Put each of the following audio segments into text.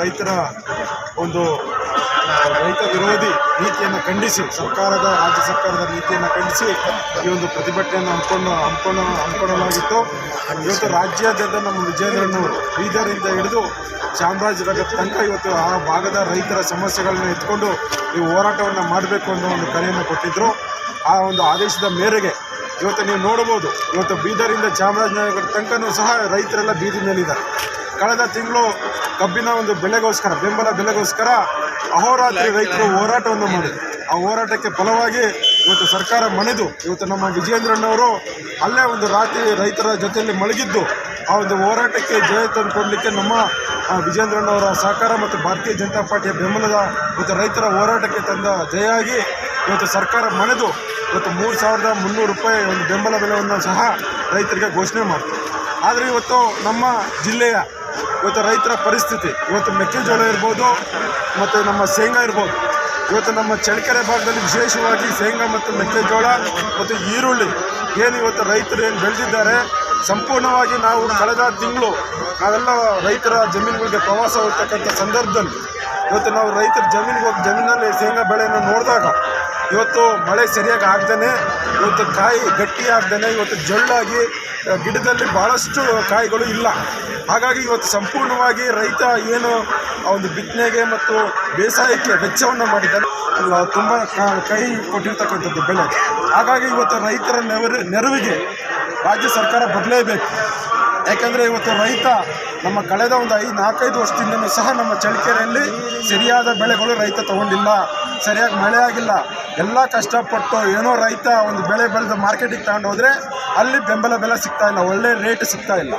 ರೈತರ ಒಂದು ರೈತ ವಿರೋಧಿ ನೀತಿಯನ್ನು ಖಂಡಿಸಿ, ಸರ್ಕಾರದ, ರಾಜ್ಯ ಸರ್ಕಾರದ ನೀತಿಯನ್ನು ಖಂಡಿಸಿ ಈ ಒಂದು ಪ್ರತಿಭಟನೆಯನ್ನು ಹಮ್ಮಿಕೊಂಡು ಹಮ್ಮಿಕೊಂಡು, ಹಮ್ಮಿಕೊಳ್ಳಲಾಗಿತ್ತು. ಇವತ್ತು ರಾಜ್ಯಾದ್ಯಂತ ನಮ್ಮ ವಿಜೇಂದ್ರನವರು ಬೀದರಿಂದ ಹಿಡಿದು ಚಾಮರಾಜನಗರ ತನಕ ಇವತ್ತು ಆ ಭಾಗದ ರೈತರ ಸಮಸ್ಯೆಗಳನ್ನ ಎತ್ಕೊಂಡು ಈ ಹೋರಾಟವನ್ನು ಮಾಡಬೇಕು ಅನ್ನೋ ಒಂದು ಕರೆಯನ್ನು ಕೊಟ್ಟಿದ್ದರು ಆ ಒಂದು ಆದೇಶದ ಮೇರೆಗೆ ಇವತ್ತು ನೀವು ನೋಡ್ಬೋದು ಇವತ್ತು ಬೀದರಿಂದ ಚಾಮರಾಜನಗರ ತನಕನೂ ಸಹ ರೈತರೆಲ್ಲ ಬೀದಿ ಮೇಲಿದ್ದಾರೆ ಕಳೆದ ತಿಂಗಳು ಕಬ್ಬಿನ ಒಂದು ಬೆಲೆಗೋಸ್ಕರ ಬೆಂಬಲ ಬೆಲೆಗೋಸ್ಕರ ಅಹೋರಾತ್ರಿ ರೈತರು ಹೋರಾಟವನ್ನು ಮಾಡಿದರು. ಆ ಹೋರಾಟಕ್ಕೆ ಫಲವಾಗಿ ಇವತ್ತು ಸರ್ಕಾರ ಮಣಿದು ಇವತ್ತು ನಮ್ಮ ವಿಜಯೇಂದ್ರಣ್ಣವರು ಅಲ್ಲೇ ಒಂದು ರಾತ್ರಿ ರೈತರ ಜೊತೆಯಲ್ಲಿ ಮಳಗಿದ್ದು ಆ ಒಂದು ಹೋರಾಟಕ್ಕೆ ಜಯ ತಂದುಕೊಡಲಿಕ್ಕೆ ನಮ್ಮ ವಿಜೇಂದ್ರಣ್ಣವರ ಸಹಕಾರ ಮತ್ತು ಭಾರತೀಯ ಜನತಾ ಪಾರ್ಟಿಯ ಬೆಂಬಲದ ಇವತ್ತು ರೈತರ ಹೋರಾಟಕ್ಕೆ ತಂದ ಜಯ ಆಗಿ ಇವತ್ತು ಸರ್ಕಾರ ಮಣಿದು ಇವತ್ತು ಮೂರು ಸಾವಿರದ ಮುನ್ನೂರು ರೂಪಾಯಿ ಒಂದು ಬೆಂಬಲ ಬೆಲೆಯನ್ನು ಸಹ ರೈತರಿಗೆ ಘೋಷಣೆ ಮಾಡ್ತಾರೆ ಆದರೆ ಇವತ್ತು ನಮ್ಮ ಜಿಲ್ಲೆಯ ಇವತ್ತು ರೈತರ ಪರಿಸ್ಥಿತಿ, ಇವತ್ತು ಮೆಕ್ಕೆಜೋಳ ಇರ್ಬೋದು, ಮತ್ತು ನಮ್ಮ ಶೇಂಗಾ ಇರ್ಬೋದು. ಇವತ್ತು ನಮ್ಮ ಚಳ್ಳಕೆರೆ ಭಾಗದಲ್ಲಿ ವಿಶೇಷವಾಗಿ ಶೇಂಗಾ ಮತ್ತು ಮೆಕ್ಕೆಜೋಳ ಮತ್ತು ಈರುಳ್ಳಿ ಏನು ಇವತ್ತು ರೈತರು ಏನು ಬೆಳೆದಿದ್ದಾರೆ, ಸಂಪೂರ್ಣವಾಗಿ ನಾವು ಕಳೆದ ತಿಂಗಳು ನಾವೆಲ್ಲ ರೈತರ ಜಮೀನುಗಳಿಗೆ ಪ್ರವಾಸ ಹೋಗ್ತಕ್ಕಂಥ ಸಂದರ್ಭದಲ್ಲಿ, ಇವತ್ತು ನಾವು ರೈತರ ಜಮೀನಿಗೆ ಹೋಗಿ ಜಮೀನಲ್ಲಿ ಶೇಂಗಾ ಬೆಳೆಯನ್ನು ನೋಡಿದಾಗ ಇವತ್ತು ಮಳೆ ಸರಿಯಾಗಿ ಆಗ್ದೇ ಇವತ್ತು ಕಾಯಿ ಗಟ್ಟಿ ಆಗ್ದೇ ಇವತ್ತು ಜಳ್ಳಾಗಿ ಗಿಡದಲ್ಲಿ ಭಾಳಷ್ಟು ಕಾಯಿಗಳು ಇಲ್ಲ. ಹಾಗಾಗಿ ಇವತ್ತು ಸಂಪೂರ್ಣವಾಗಿ ರೈತ ಏನು ಒಂದು ಬಿತ್ತನೆಗೆ ಮತ್ತು ಬೇಸಾಯಕ್ಕೆ ವೆಚ್ಚವನ್ನು ಮಾಡಿದ್ದಾನೆ ತುಂಬ ಕೈ ಕೊಟ್ಟಿರ್ತಕ್ಕಂಥದ್ದು ಬೆಳೆ. ಹಾಗಾಗಿ ಇವತ್ತು ರೈತರ ನೆರವು ನೆರವಿಗೆ ರಾಜ್ಯ ಸರ್ಕಾರ ಬರಲೇಬೇಕು. ಯಾಕೆಂದರೆ ಇವತ್ತು ರೈತ ನಮ್ಮ ಕಳೆದ ಒಂದು ಐದು, ನಾಲ್ಕೈದು ವರ್ಷದಿಂದಲೂ ಸಹ ನಮ್ಮ ಚಳ್ಳಕೆರೆಯಲ್ಲಿ ಸರಿಯಾದ ಬೆಳೆಗಳು ರೈತ ತಗೊಂಡಿಲ್ಲ. ಸರಿಯಾಗಿ ಮಳೆ ಆಗಿಲ್ಲ. ಎಲ್ಲ ಕಷ್ಟಪಟ್ಟು ಏನೋ ರೈತ ಒಂದು ಬೆಳೆ ಬೆಳೆದು ಮಾರ್ಕೆಟಿಗೆ ತಗೊಂಡು ಹೋದರೆ ಅಲ್ಲಿ ಬೆಂಬಲ ಬೆಲೆ ಸಿಗ್ತಾ ಇಲ್ಲ, ಒಳ್ಳೆ ರೇಟ್ ಸಿಗ್ತಾ ಇಲ್ಲ.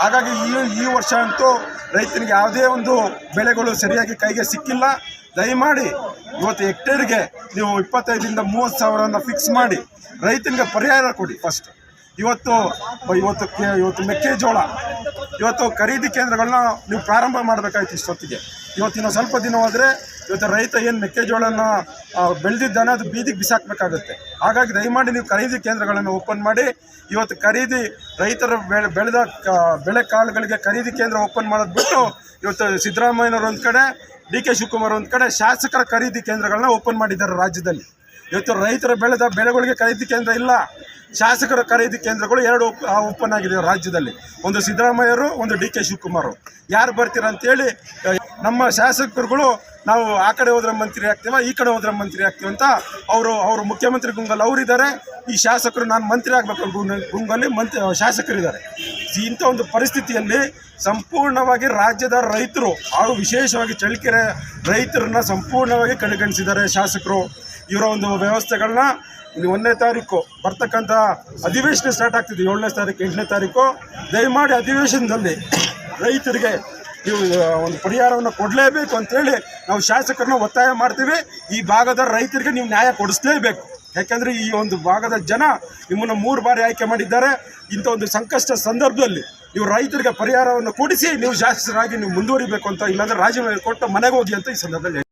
ಹಾಗಾಗಿ ಈ ಈ ವರ್ಷ ಅಂತೂ ರೈತನಿಗೆ ಯಾವುದೇ ಒಂದು ಬೆಳೆಗಳು ಸರಿಯಾಗಿ ಕೈಗೆ ಸಿಕ್ಕಿಲ್ಲ. ದಯಮಾಡಿ ಇವತ್ತು ಹೆಕ್ಟೇರ್ಗೆ ನೀವು ಇಪ್ಪತ್ತೈದರಿಂದ ಮೂವತ್ತು ಸಾವಿರನ ಫಿಕ್ಸ್ ಮಾಡಿ, ರೈತನಿಗೆ ಪರಿಹಾರ ಕೊಡಿ ಫಸ್ಟ್ ಇವತ್ತು ಇವತ್ತು ಇವತ್ತು ಮೆಕ್ಕೆಜೋಳ, ಇವತ್ತು ಖರೀದಿ ಕೇಂದ್ರಗಳನ್ನ ನೀವು ಪ್ರಾರಂಭ ಮಾಡಬೇಕಾಯ್ತು ಇಷ್ಟೊತ್ತಿಗೆ. ಇವತ್ತಿನ ಸ್ವಲ್ಪ ದಿನ ಹೋದರೆ ಇವತ್ತು ರೈತ ಏನು ಮೆಕ್ಕೆಜೋಳನ ಬೆಳೆದಿದ್ದಾನೆ ಅದು ಬೀದಿಗೆ ಬಿಸಾಕಬೇಕಾಗುತ್ತೆ. ಹಾಗಾಗಿ ದಯಮಾಡಿ ನೀವು ಖರೀದಿ ಕೇಂದ್ರಗಳನ್ನು ಓಪನ್ ಮಾಡಿ. ಇವತ್ತು ಖರೀದಿ ರೈತರ ಬೆಳೆ, ಬೆಳೆದ ಬೆಳೆ ಕಾಳುಗಳಿಗೆ ಖರೀದಿ ಕೇಂದ್ರ ಓಪನ್ ಮಾಡೋದು ಬಿಟ್ಟು ಇವತ್ತು ಸಿದ್ದರಾಮಯ್ಯನವರು ಒಂದು ಕಡೆ, ಡಿ ಕೆ ಶಿವಕುಮಾರ್ ಒಂದು ಕಡೆ ಶಾಸಕರ ಖರೀದಿ ಕೇಂದ್ರಗಳನ್ನ ಓಪನ್ ಮಾಡಿದ್ದಾರೆ ರಾಜ್ಯದಲ್ಲಿ. ಇವತ್ತು ರೈತರ ಬೆಳೆದ ಬೆಳೆಗಳಿಗೆ ಖರೀದಿ ಕೇಂದ್ರ ಇಲ್ಲ. ಶಾಸಕರ ಖರೀದಿ ಕೇಂದ್ರಗಳು ಎರಡು ಓಪನ್ ಆಗಿದೆ ರಾಜ್ಯದಲ್ಲಿ. ಒಂದು ಸಿದ್ದರಾಮಯ್ಯರು, ಒಂದು ಡಿ ಕೆ ಶಿವಕುಮಾರ್. ಯಾರು ಬರ್ತೀರ ಅಂತೇಳಿ ನಮ್ಮ ಶಾಸಕರುಗಳು ನಾವು ಆ ಕಡೆ ಹೋದ್ರೆ ಮಂತ್ರಿ ಆಗ್ತೀವ, ಈ ಕಡೆ ಹೋದ್ರೆ ಮಂತ್ರಿ ಆಗ್ತೀವಿ ಅಂತ ಅವರು ಅವರು ಮುಖ್ಯಮಂತ್ರಿ ಗುಂಗಲ್ ಅವರಿದ್ದಾರೆ. ಈ ಶಾಸಕರು ನಾನು ಮಂತ್ರಿ ಆಗಬೇಕು ಗುಂಗ, ಗುಂಗಲ್ಲಿ ಮಂತ್ರಿ, ಶಾಸಕರಿದ್ದಾರೆ. ಇಂಥ ಒಂದು ಪರಿಸ್ಥಿತಿಯಲ್ಲಿ ಸಂಪೂರ್ಣವಾಗಿ ರಾಜ್ಯದ ರೈತರು, ಹಾಗೂ ವಿಶೇಷವಾಗಿ ಚಳ್ಳಕೆರೆ ರೈತರನ್ನ ಸಂಪೂರ್ಣವಾಗಿ ಕಡೆಗಣಿಸಿದ್ದಾರೆ ಶಾಸಕರು. ಇವರ ಒಂದು ವ್ಯವಸ್ಥೆಗಳನ್ನ ಒಂದನೇ ತಾರೀಕು ಬರ್ತಕ್ಕಂಥ ಅಧಿವೇಶನ ಸ್ಟಾರ್ಟ್ ಆಗ್ತಿದೆ, ಏಳನೇ ತಾರೀಕು, ಎಂಟನೇ ತಾರೀಕು. ದಯಮಾಡಿ ಅಧಿವೇಶನದಲ್ಲಿ ರೈತರಿಗೆ ನೀವು ಒಂದು ಪರಿಹಾರವನ್ನು ಕೊಡಲೇಬೇಕು ಅಂತೇಳಿ ನಾವು ಶಾಸಕರನ್ನ ಒತ್ತಾಯ ಮಾಡ್ತೀವಿ. ಈ ಭಾಗದ ರೈತರಿಗೆ ನೀವು ನ್ಯಾಯ ಕೊಡಿಸ್ಲೇಬೇಕು. ಯಾಕೆಂದರೆ ಈ ಒಂದು ಭಾಗದ ಜನ ನಿಮ್ಮನ್ನು ಮೂರು ಬಾರಿ ಆಯ್ಕೆ ಮಾಡಿದ್ದಾರೆ. ಇಂಥ ಒಂದು ಸಂಕಷ್ಟ ಸಂದರ್ಭದಲ್ಲಿ ನೀವು ರೈತರಿಗೆ ಪರಿಹಾರವನ್ನು ಕೊಡಿಸಿ ನೀವು ಶಾಸಕರಾಗಿ ನೀವು ಮುಂದುವರಿಬೇಕು ಅಂತ ಇಲ್ಲಾಂದರೆ ರಾಜೀನಾಮೆ ಕೊಟ್ಟು ಮನೆಗೆ ಹೋಗಿ ಅಂತ ಈ ಸಂದರ್ಭದಲ್ಲಿ